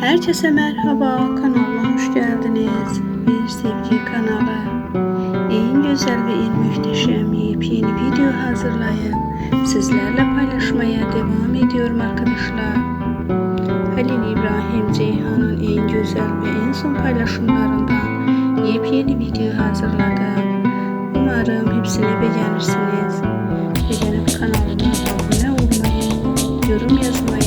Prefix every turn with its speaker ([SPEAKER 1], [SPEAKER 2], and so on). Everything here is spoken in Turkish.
[SPEAKER 1] Herkese merhaba, kanalıma hoş geldiniz. Bir sevgi kanalı. En güzel ve en muhteşem yepyeni video hazırlayıp sizlerle paylaşmaya devam ediyorum arkadaşlar. Halil İbrahim Ceyhan'ın en güzel ve en son paylaşımlarından yepyeni video hazırladım. Umarım hepsini beğenirsiniz. Beğenip kanalıma abone olmayı, yorum yazmayı